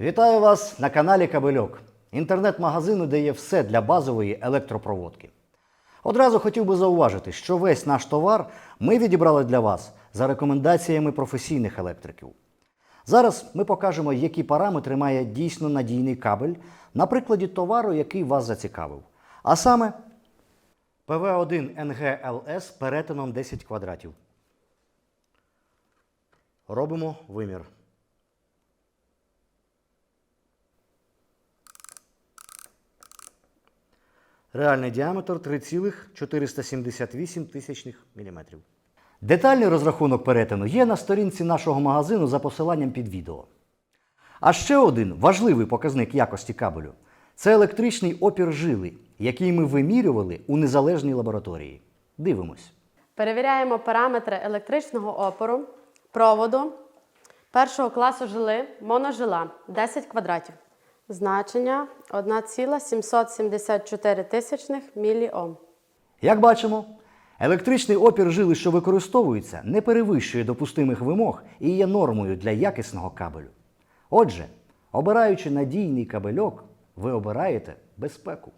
Вітаю вас на каналі Кабельок, інтернет-магазину, де є все для базової електропроводки. Одразу хотів би зауважити, що весь наш товар ми відібрали для вас за рекомендаціями професійних електриків. Зараз ми покажемо, які параметри має дійсно надійний кабель на прикладі товару, який вас зацікавив. А саме ПВ1 НГЛС перетином 10 квадратів. Робимо вимір. Реальний діаметр 3,478 тисячних міліметрів. Детальний розрахунок перетину є на сторінці нашого магазину за посиланням під відео. А ще один важливий показник якості кабелю це електричний опір жили, який ми вимірювали у незалежній лабораторії. Дивимось. Перевіряємо параметри електричного опору, проводу першого класу жили, моножила 10 квадратів. Значення 1,774 тисячних міліом. Як бачимо, електричний опір жили, що використовується, не перевищує допустимих вимог і є нормою для якісного кабелю. Отже, обираючи надійний кабельок, ви обираєте безпеку.